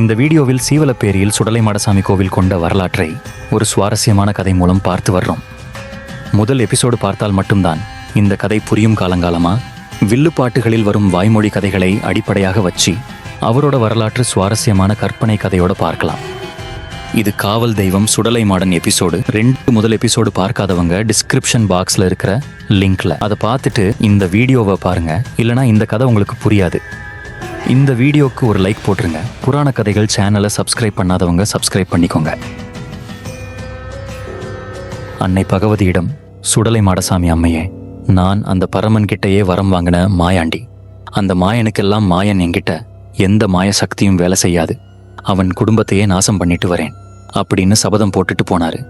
இந்த வீடியோவில் சீவலப்பேரியில் சுடலை மாடசாமி கோவில் கொண்ட வரலாற்றை ஒரு சுவாரஸ்யமான கதை மூலம் பார்த்து வர்றோம். முதல் எபிசோடு பார்த்தால் மட்டும்தான் இந்த கதை புரியும் காலங்காலமா? வில்லுப்பாட்டுகளில் வரும் வாய்மொழி கதைகளை அடிப்படையாக வச்சு அவரோட வரலாற்று சுவாரஸ்யமான கற்பனை கதையோட பார்க்கலாம். இது காவல் தெய்வம் சுடலை மாடன் எபிசோடு. ரெண்டு முதல் எபிசோடு பார்க்காதவங்க டிஸ்கிரிப்ஷன் பாக்ஸில் இருக்கிற லிங்க்ல. அதை பார்த்துட்டு இந்த வீடியோவை பாருங்க. இல்லைனா இந்த கதை உங்களுக்கு புரியாது. இந்த வீடியோக்கு ஒரு லைக் போட்டுருங்க. புராண கதைகள் சேனலை சப்ஸ்கிரைப் பண்ணாதவங்க சப்ஸ்கிரைப் பண்ணிக்கோங்க. அன்னை பகவதியிடம் சுடலை மாடசாமி அம்மையே நான் அந்த பரமன் கிட்டேயே வரம் வாங்கின மாயாண்டி. அந்த மாயனுக்கெல்லாம் மாயன் என்கிட்ட எந்த மாய சக்தியும் வேலை செய்யாது. அவன் குடும்பத்தையே நாசம் பண்ணிட்டு வரேன். அப்படின்னு சபதம் போட்டுட்டு போனாரு.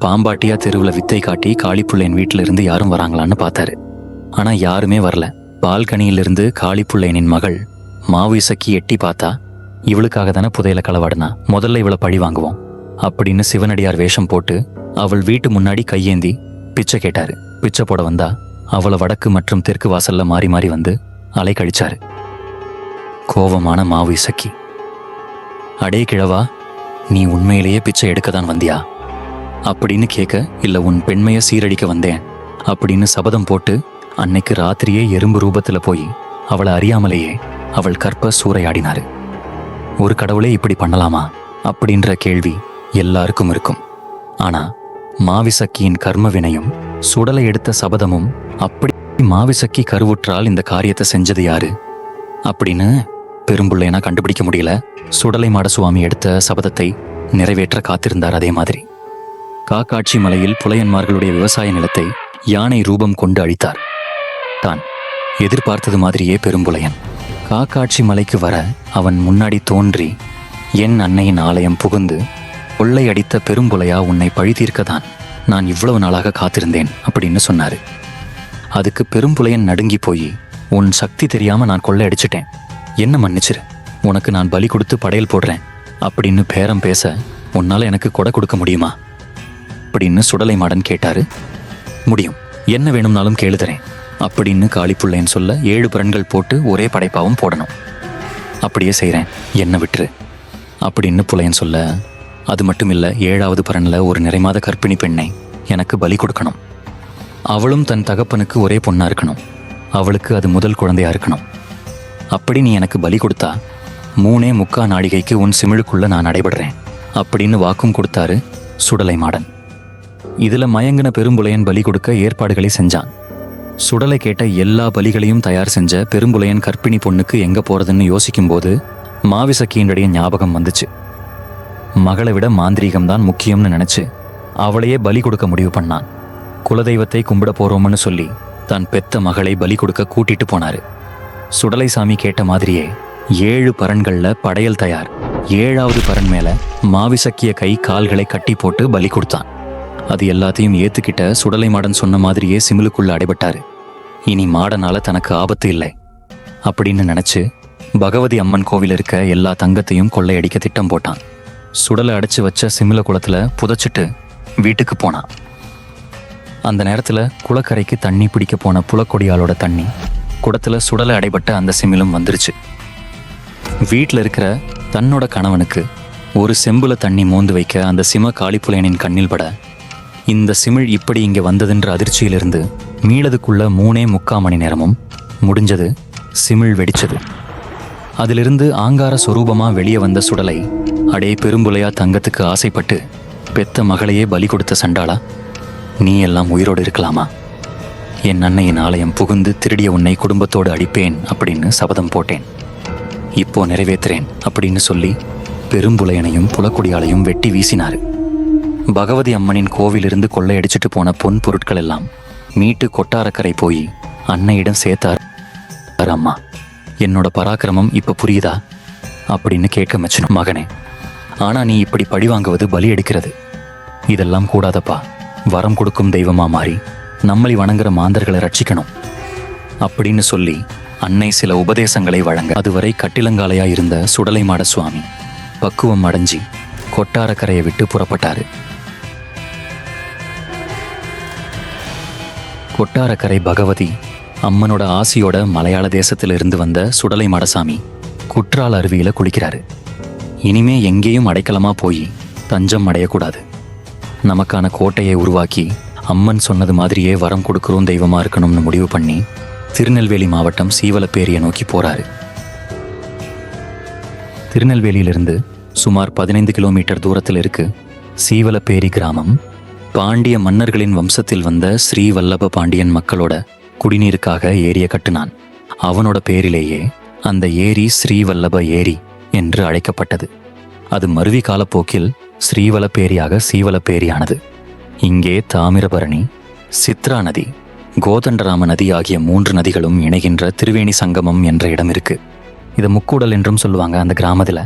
பாம்பாட்டியா தெருவில் வித்தை காட்டி காளிப்புள்ளையன் வீட்டில இருந்து யாரும் வராங்களான்னு பார்த்தாரு. ஆனா யாருமே வரல. பால்கனியிலிருந்து காளிப்புள்ளையனின் மகள் மாவு இசக்கி எட்டி பார்த்தா இவளுக்காக தானே புதையல களவாடுனா. முதல்ல இவளை பழி வாங்குவோம். அப்படின்னு சிவனடியார் வேஷம் போட்டு அவள் வீட்டு முன்னாடி கையேந்தி பிச்சை கேட்டாரு. பிச்சை போட வந்தா அவளை வடக்கு மற்றும் தெற்கு வாசல்ல மாறி மாறி வந்து அலை கழிச்சாரு. கோவமான மாவு இசக்கி அடே கிழவா நீ உண்மையிலேயே பிச்சை எடுக்க தான் வந்தியா? அப்படின்னு கேட்க இல்லை உன் பெண்மையை சீரழிக்க வந்தேன். அப்படின்னு சபதம் போட்டு அன்னைக்கு ராத்திரியே எறும்பு ரூபத்துல போய் அவளை அறியாமலேயே அவள் கற்ப சூறையாடினாரு. ஒரு கடவுளே இப்படி பண்ணலாமா? அப்படின்ற கேள்வி எல்லாருக்கும் இருக்கும். ஆனா மாவிசக்கியின் கர்ம வினையும் சுடலை எடுத்த சபதமும் அப்படி மாவிசக்கி கருவுற்றால் இந்த காரியத்தை செஞ்சது யாரு? அப்படின்னு பெரும்புள்ளையனா கண்டுபிடிக்க முடியல. சுடலை மாட சுவாமி எடுத்த சபதத்தை நிறைவேற்ற காத்திருந்தார் அதே மாதிரி. காக்காட்சி மலையில் புலையன்மார்களுடைய விவசாய நிலத்தை யானை ரூபம் கொண்டு அழித்தார். தான் எதிர்பார்த்தது மாதிரியே பெரும்புலையன். காக்காட்சி மலைக்கு வர அவன் முன்னாடி தோன்றி என் அன்னையின் ஆலயம் புகுந்து கொள்ளை அடித்த பெரும்புலையா உன்னை பழி நான் இவ்வளவு நாளாக காத்திருந்தேன் அப்படின்னு சொன்னார். அதுக்கு பெரும்புலையன் நடுங்கி போய் உன் சக்தி தெரியாமல் நான் கொள்ளை அடிச்சிட்டேன் என்ன மன்னிச்சிரு உனக்கு நான் பலி கொடுத்து படையல் போடுறேன் அப்படின்னு பேரம் பேச உன்னால் எனக்கு கொடை கொடுக்க முடியுமா? அப்படின்னு சுடலை மாடன் கேட்டாரு. முடியும். என்ன வேணும்னாலும் கேளுதரேன் அப்படின்னு காளிப்புள்ளையன் சொல்ல ஏழு பரன்கள் போட்டு ஒரே படைப்பாவும் போடணும். அப்படியே செய்கிறேன் என்ன விட்டுரு. அப்படின்னு புலையன் சொல்ல அது மட்டும் இல்லை ஏழாவது பரன்ல ஒரு நிறைமாத கற்பிணி பெண்ணை எனக்கு பலி கொடுக்கணும். அவளும் தன் தகப்பனுக்கு ஒரே பொண்ணா இருக்கணும். அவளுக்கு அது முதல் குழந்தையா இருக்கணும். அப்படி நீ எனக்கு பலி கொடுத்தா மூணே முக்கா நாடிகைக்கு உன் சிமிழுக்குள்ள நான் நடைபெறேன் அப்படின்னு வாக்கும் கொடுத்தாரு சுடலை மாடன் இதில் மயங்கின பெரும்புலையன் பலி கொடுக்க ஏற்பாடுகளை செஞ்சான். சுடலை கேட்ட எல்லா பலிகளையும் தயார் செஞ்ச பெரும்புலையன் கர்ப்பிணி பொண்ணுக்கு எங்க போறதுன்னு யோசிக்கும்போது மாவிசக்கியினுடைய ஞாபகம் வந்துச்சு. மகளை விட மாந்திரீகம் தான் முக்கியம்னு நினைச்சு அவளையே பலி கொடுக்க முடிவு பண்ணான். குலதெய்வத்தை கும்பிட போறோம்னு சொல்லி தான் பெத்த மகளை பலி கொடுக்க கூட்டிட்டு போனாரு. சுடலை சாமி கேட்ட மாதிரியே ஏழு பரன்கள்ல படையல் தயார். ஏழாவது பரன் மேல மாவிசக்கிய கை கால்களை கட்டி போட்டு பலி கொடுத்தான். அது எல்லாத்தையும் ஏத்துக்கிட்ட சுடலை மாடன் சொன்ன மாதிரியே சிமிலுக்குள்ள அடைபட்டாரு. இனி மாடனால தனக்கு ஆபத்து இல்லை. அப்படின்னு நினைச்சு பகவதி அம்மன் கோவில் இருக்க எல்லா தங்கத்தையும் கொள்ளையடிக்க திட்டம் போட்டான். சுடலை அடைச்சு வச்ச சிமில குளத்துல புதைச்சிட்டு வீட்டுக்கு போனான். அந்த நேரத்துல குளக்கரைக்கு தண்ணி பிடிக்க போன புலக்கொடியாளோட தண்ணி குடத்துல சுடலை அடைபட்ட அந்த சிமிலும் வந்துருச்சு. வீட்டில் இருக்கிற தன்னோட கணவனுக்கு ஒரு செம்புல தண்ணி மோந்து வைக்க அந்த சிம காளிப்புலையனின் கண்ணில் பட இந்த சிமிழ் இப்படி இங்கே வந்ததுன்ற அதிர்ச்சியிலிருந்து மீளதுக்குள்ள மூணே முக்கால் மணி நேரமும் முடிஞ்சது சிமிழ் வெடிச்சது. அதிலிருந்து ஆங்கார சொரூபமாக வெளியே வந்த சுடலை அடே பெரும்புலையா தங்கத்துக்கு ஆசைப்பட்டு பெத்த மகளையே பலி கொடுத்த சண்டாளா நீ எல்லாம் உயிரோடு இருக்கலாமா? என் அன்னையின் ஆலயம் புகுந்து திருடிய உன்னை குடும்பத்தோடு அடிப்பேன் அப்படின்னு சபதம் போட்டேன். இப்போ நிறைவேற்றுறேன் அப்படின்னு சொல்லி பெரும்புலையனையும் புலக்குடியாலையும் வெட்டி வீசினாரு. பகவதி அம்மனின் கோவிலிருந்து கொள்ளையடிச்சிட்டு போன பொன் பொருட்கள் எல்லாம் மீட்டு கொட்டாரக்கரை போய் அன்னையிடம் சேர்த்தார். அம்மா என்னோட பராக்கிரமம் இப்ப புரியுதா? அப்படின்னு கேட்க மச்சனும். மகனே ஆனா நீ இப்படி பழி வாங்குவது பலி எடுக்கிறது இதெல்லாம் கூடாதப்பா. வரம் கொடுக்கும் தெய்வமா மாறி நம்மளை வணங்குற மாந்தர்களை ரட்சிக்கணும். அப்படின்னு சொல்லி அன்னை சில உபதேசங்களை வழங்க அதுவரை கட்டிலங்காலையா இருந்த சுடலை மாட சுவாமி பக்குவம் அடைஞ்சி கொட்டாரக்கரையை விட்டு புறப்பட்டாரு. கொட்டாரக்கரை பகவதி அம்மனோட ஆசியோட மலையாள தேசத்திலிருந்து வந்த சுடலை மடசாமி குற்றால அருவியில குளிக்கிறாரு. இனிமே எங்கேயும் அடைக்கலமா போய் தஞ்சம் அடையக்கூடாது. நமக்கான கோட்டையை உருவாக்கி அம்மன் சொன்னது மாதிரியே வரம் கொடுக்குறோம் தெய்வமா இருக்கணும்னு முடிவு பண்ணி திருநெல்வேலி மாவட்டம் சீவலப்பேரியை நோக்கி போறாரு. திருநெல்வேலியிலிருந்து சுமார் பதினைந்து கிலோமீட்டர் தூரத்தில் இருக்கு சீவலப்பேரி கிராமம் பாண்டிய மன்னர்களின் வம்சத்தில் வந்த ஸ்ரீ வல்லப பாண்டியன் மக்களோட குடிநீருக்காக ஏரியை கட்டினான். அவனோட பேரிலேயே அந்த ஏரி ஸ்ரீவல்லப ஏரி என்று அழைக்கப்பட்டது. அது மருவி காலப்போக்கில் ஸ்ரீவலப்பேரியாக சீவலப்பேரியானது. இங்கே தாமிரபரணி சித்ரா நதி கோதண்டராம நதி ஆகிய மூன்று நதிகளும் இணைகின்ற திருவேணி சங்கமம் என்ற இடம் இருக்கு. இதை முக்கூடல் என்றும் சொல்லுவாங்க அந்த கிராமத்தில்.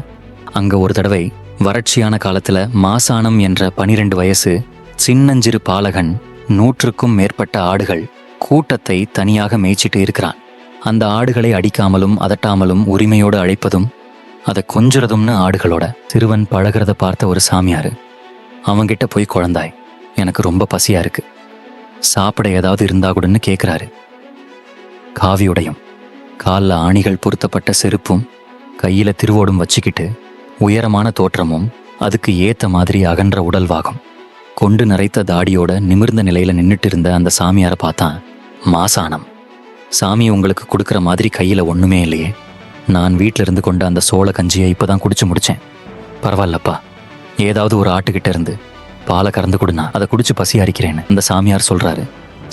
அங்கே ஒரு தடவை வறட்சியான காலத்தில் மாசானம் என்ற பனிரெண்டு வயசு சின்னஞ்சிறு பாலகன் நூற்றுக்கும் மேற்பட்ட ஆடுகள் கூட்டத்தை தனியாக மேய்ச்சிட்டு இருக்கிறான். அந்த ஆடுகளை அடிக்காமலும் அதட்டாமலும் உரிமையோடு அழைப்பதும் அதை கொஞ்சுறதும்னு ஆடுகளோட சிறுவன் பழகிறத பார்த்த ஒரு சாமியார் அவங்கிட்ட போய் குழந்தாய் எனக்கு ரொம்ப பசியா இருக்கு. சாப்பிட ஏதாவது இருந்தா கூடன்னு கேட்குறாரு காவியுடையும் காலில் ஆணிகள் பொருத்தப்பட்ட செருப்பும் கையில் திருவோடும் வச்சுக்கிட்டு உயரமான தோற்றமும் அதுக்கு ஏற்ற மாதிரி அகன்ற உடல்வாகும் கொண்டு நிறைத்த தாடியோட நிமிர்ந்த நிலையில நின்றுட்டு இருந்த அந்த சாமியாரை பார்த்தான். மாசானம். சாமி உங்களுக்கு கொடுக்குற மாதிரி கையில் ஒன்றுமே இல்லையே. நான் வீட்டில் இருந்து கொண்ட அந்த சோள கஞ்சியை இப்போ தான் குடிச்சு முடித்தேன் பரவாயில்லப்பா. ஏதாவது ஒரு ஆட்டுக்கிட்ட இருந்து பாலை கறந்து கொடுனா அதை குடிச்சு பசி அரிக்கிறேன்னு அந்த சாமியார் சொல்கிறாரு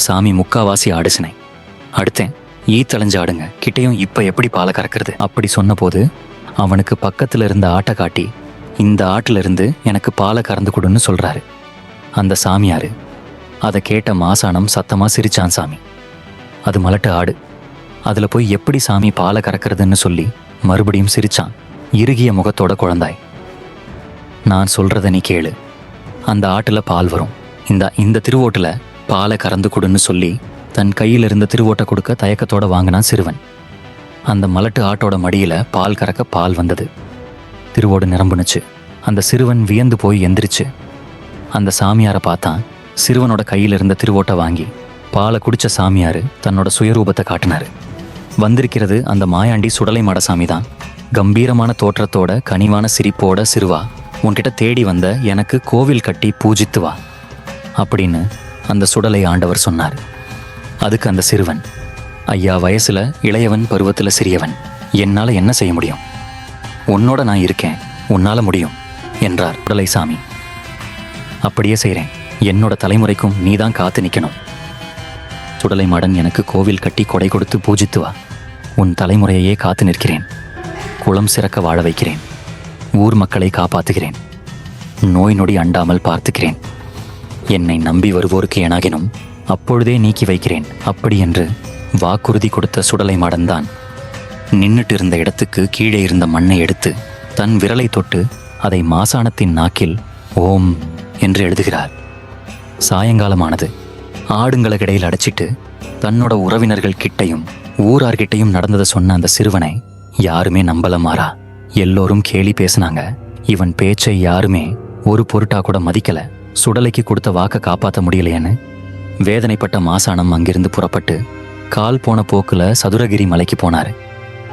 சாமி முக்காவாசி ஆடுசினை அடுத்தேன் ஈ ஆடுங்க. கிட்டையும் இப்போ எப்படி பாலை கறக்கிறது? அப்படி சொன்னபோது அவனுக்கு பக்கத்தில் இருந்த ஆட்டை காட்டி இந்த ஆட்டிலிருந்து எனக்கு பாலை கறந்து கொடுன்னு சொல்கிறாரு அந்த சாமியார். அதை கேட்ட மாசானம் சத்தமாக சிரிச்சான் சாமி. அது மலட்டு ஆடு. அதில் போய் எப்படி சாமி பாலை கறக்கிறதுன்னு சொல்லி மறுபடியும் சிரிச்சான் இறுகிய முகத்தோட குழந்தாய். நான் சொல்கிறத நீ கேளு. அந்த ஆட்டில் பால் வரும். இந்த இந்த திருவோட்டில் பாலை கறந்து கொடுன்னு சொல்லி தன் கையில் இருந்த திருவோட்டை கொடுக்க தயக்கத்தோட வாங்கினான் சிறுவன். அந்த மலட்டு ஆட்டோட மடியில் பால் கறக்க பால் வந்தது. திருவோடு நிரம்புனுச்சு. அந்த சிறுவன் வியந்து போய் எந்திரிச்சு அந்த சாமியாரை பார்த்தான். சிறுவனோட கையில் இருந்த திருவோட்டை வாங்கி பாலை குடித்த சாமியார் தன்னோட சுயரூபத்தை காட்டினார். வந்திருக்கிறது அந்த மாயாண்டி சுடலை மடசாமி தான் கம்பீரமான தோற்றத்தோட கனிவான சிரிப்போட சிறுவா உன்கிட்ட தேடி வந்த எனக்கு கோவில் கட்டி பூஜித்து வா அப்படின்னு அந்த சுடலை ஆண்டவர் சொன்னார். அதுக்கு அந்த சிறுவன் ஐயா வயசுல இளையவன் பருவத்தில் சிறியவன். என்னால் என்ன செய்ய முடியும்? உன்னோட நான் இருக்கேன். உன்னால் முடியும் என்றார் சுடலை சாமி அப்படியே செய்கிறேன் என்னோட தலைமுறைக்கும் நீதான் காத்து நிற்கணும் சுடலை மாடன் எனக்கு கோவில் கட்டி கொடை கொடுத்து பூஜித்து வா. உன் தலைமுறையையே காத்து நிற்கிறேன். குளம் சிறக்க வாழ வைக்கிறேன். ஊர் மக்களை காப்பாத்துகிறேன். நோய் நொடி அண்டாமல் பார்த்துக்கிறேன். என்னை நம்பி வருவோருக்கு எனாகினும் அப்பொழுதே நீக்கி வைக்கிறேன். அப்படி என்று வாக்குறுதி கொடுத்த சுடலை மாடன்தான் நின்னுட்டு இருந்த இடத்துக்கு கீழே இருந்த மண்ணை எடுத்து தன் விரலை தொட்டு அதை மாசாணத்தின் நாக்கில் ஓம் என்று எழுதுகிறார். சாயங்காலமானது. ஆடுங்களுக்கிடையில் அடைச்சிட்டு தன்னோட உறவினர்கள் கிட்டையும் ஊரார்கிட்டையும் நடந்ததை சொன்ன அந்த சிறுவனை யாருமே நம்பல மாறா. எல்லோரும் கேலி பேசினாங்க. இவன் பேச்சை யாருமே ஒரு பொருட்டா கூட மதிக்கல. சுடலைக்கு கொடுத்த வாக்க காப்பாற்ற முடியலையேன்னு வேதனைப்பட்ட மாசாணம் அங்கிருந்து புறப்பட்டு கால் போன போக்குல சதுரகிரி மலைக்கு போனாரு.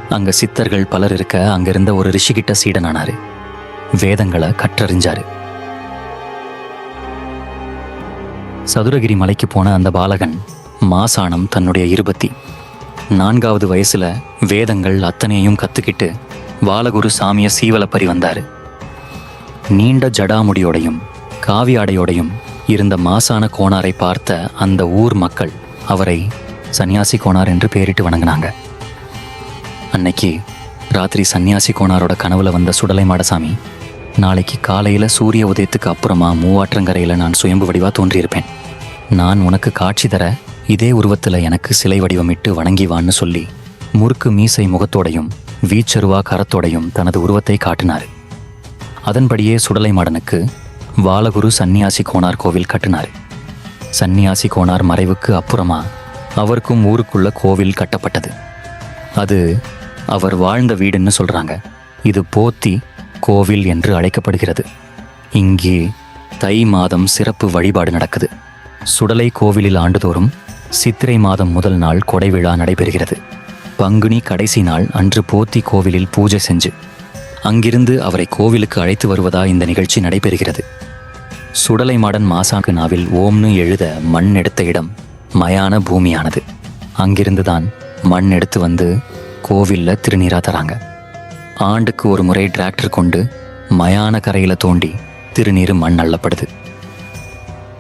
அங்க சித்தர்கள் பலர் இருக்க அங்கிருந்த ஒரு ரிஷிகிட்ட சீடனானாரு. வேதங்களை கற்றறிஞ்சாரு. சதுரகிரி மலைக்கு போன அந்த பாலகன் மாசாணம் தன்னுடைய இருபத்தி. நான்காவது வயசுல வேதங்கள் அத்தனையையும் கத்துக்கிட்டு பாலகுரு சாமிய சீவலப்பரி வந்தாரு. நீண்ட ஜடாமுடியோடையும் காவியாடையோடையும் இருந்த மாசான கோணாரை பார்த்த அந்த ஊர் மக்கள் அவரை சன்னியாசி கோணார் என்று பெயரிட்டு வணங்கினாங்க. அன்னைக்கு ராத்திரி சன்னியாசி கோணாரோட கனவுல வந்த சுடலை மாடசாமி நாளைக்கு காலையில் சூரிய உதயத்துக்கு அப்புறமா மூவாற்றங்கரையில் நான் சுயம்பு வடிவாக தோன்றியிருப்பேன். நான் உனக்கு காட்சி தர இதே உருவத்தில் எனக்கு சிலை வடிவமிட்டு வணங்கி வான்னு சொல்லி முறுக்கு மீசை முகத்தோடையும் வீச்சருவா கரத்தோடையும் தனது உருவத்தை காட்டினார். அதன்படியே சுடலை மாடனுக்கு வாலகுரு சன்னியாசி கோனார் கோவில் கட்டினார். சன்னியாசி கோனார் மறைவுக்கு அப்புறமா அவருக்கும் ஊருக்குள்ள கோவில் கட்டப்பட்டது. அது அவர் வாழ்ந்த வீடுன்னு சொல்கிறாங்க இது போத்தி கோவில் என்று அழைக்கப்படுகிறது. இங்கே தை மாதம் சிறப்பு வழிபாடு நடக்குது. சுடலை கோவிலில் ஆண்டுதோறும் சித்திரை மாதம் முதல் நாள் கொடை விழா நடைபெறுகிறது. பங்குனி கடைசி நாள் அன்று போத்தி கோவிலில் பூஜை செஞ்சு அங்கிருந்து அவரை கோவிலுக்கு அழைத்து வருவதா இந்த நிகழ்ச்சி நடைபெறுகிறது. சுடலை மாடன் மாசாங்கு நாவில் ஓம்னு எழுத மண் எடுத்த இடம் மயான பூமியானது. அங்கிருந்துதான் மண் எடுத்து வந்து கோவிலில் திருநீரா தராங்க. ஆண்டுக்கு ஒரு முறை டிராக்டர் கொண்டு மயான கரையில் தோண்டி திருநீர் மண் அள்ளப்படுது.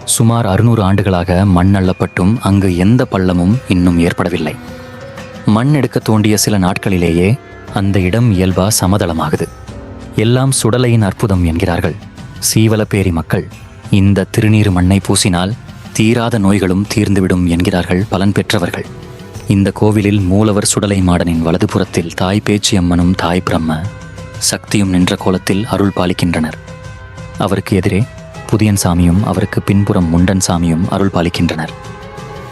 சுமார் அறுநூறு ஆண்டுகளாக மண் அள்ளப்பட்டும் அங்கு எந்த பள்ளமும் இன்னும் ஏற்படவில்லை. மண் எடுக்க தோண்டிய சில நாட்களிலேயே அந்த இடம் இயல்பா சமதளமாகுது. எல்லாம் சுடலையின் அற்புதம் என்கிறார்கள். சீவலப்பேரி மக்கள் இந்த திருநீர் மண்ணை பூசினால் தீராத நோய்களும் தீர்ந்துவிடும் என்கிறார்கள் பலன் பெற்றவர்கள். இந்த கோவிலில் மூலவர் சுடலை மாடனின் வலதுபுறத்தில் தாய் பேச்சி அம்மனும் தாய் பிரம்ம சக்தியும் நின்ற கோலத்தில் அருள் பாலிக்கின்றனர். அவருக்கு எதிரே புதியன் சாமியும் அவருக்கு பின்புறம் முண்டன் சாமியும் அருள் பாலிக்கின்றனர்.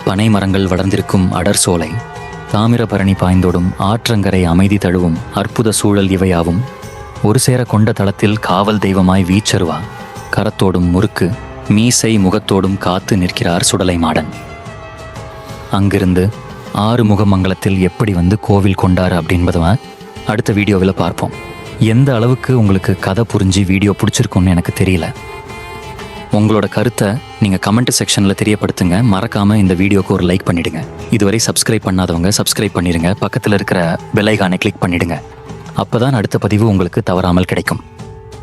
பனை மரங்கள் வளர்ந்திருக்கும் அடர் சோலை தாமிரபரணி பாய்ந்தோடும் ஆற்றங்கரை அமைதி தழுவும் அற்புத சூழல் இவையாவும். ஒரு சேர கொண்ட தளத்தில் காவல் தெய்வமாய் வீச்சருவா கரத்தோடும் முறுக்கு மீசை முகத்தோடும் காத்து நிற்கிறார் சுடலை மாடன். அங்கிருந்து ஆறுமுகமங்கலத்தில் எப்படி வந்து கோவில் கொண்டாரு அப்படின்பதை அடுத்த வீடியோவில் பார்ப்போம். எந்த அளவுக்கு உங்களுக்கு கதை புரிஞ்சு வீடியோ பிடிச்சிருக்குன்னு எனக்கு தெரியல. உங்களோட கருத்தை நீங்கள் கமெண்ட் செக்ஷனில் தெரியப்படுத்துங்க. மறக்காமல் இந்த வீடியோக்கு ஒரு லைக் பண்ணிடுங்க. இதுவரை சப்ஸ்கிரைப் பண்ணாதவங்க சப்ஸ்கிரைப் பண்ணிடுங்க. பக்கத்தில் இருக்கிற பெல் ஐகானை கிளிக் பண்ணிடுங்க. அப்பதான் அடுத்த பதிவு உங்களுக்கு தவறாமல் கிடைக்கும்.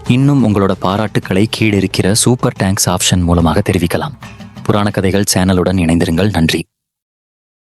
இன்னும் உங்களோட பாராட்டுக்களை கீழிருக்கிற சூப்பர் டேங்க்ஸ் ஆப்ஷன் மூலமாக தெரிவிக்கலாம். புராண கதைகள் சேனலுடன் இணைந்திருங்கள். நன்றி.